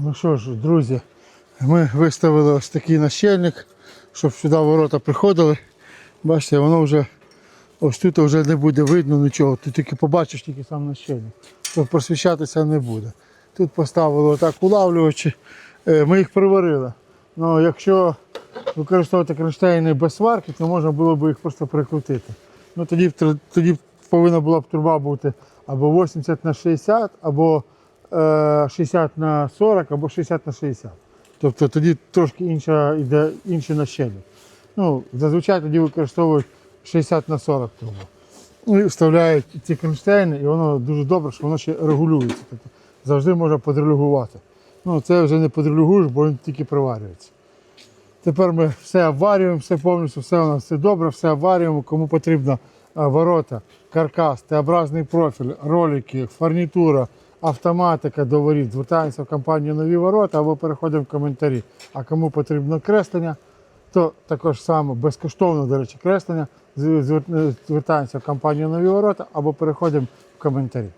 Ну що ж, друзі, ми виставили ось такий нащельник, щоб сюди ворота приходили. Бачите, воно вже ось тут вже не буде видно нічого. Ти тільки побачиш тільки сам нащельник. Тобто просвічатися не буде. Тут поставили отак улавлювачі. Е, Ми їх приварили. Ну, якщо використовувати кронштейни без сварки, то можна було б їх просто прикрутити. Ну, тоді, тоді повинна була б труба бути або 80 на 60, або 60 на 40, або 60 на 60. Тобто тоді трошки інша йде інший нащельник. Ну, зазвичай тоді використовують 60 на 40 трубу. Ну, і вставляють ці кронштейни, і воно дуже добре, що воно ще регулюється. Тобто завжди можна подрелюгувати. Ну, це вже не подрелюгуєш, бо він тільки приварюється. Тепер ми все обварюємо, все повністю, все у нас все добре, все обварюємо. Кому потрібно ворота, каркас, Т-образний профіль, ролики, фурнітура, автоматика до. Звертаємося в компанію Нові ворота або переходимо в коментарі. А кому потрібно креслення, то також саме безкоштовно, до речі, креслення. Звертаємося в компанію Нові ворота або переходимо в коментарі.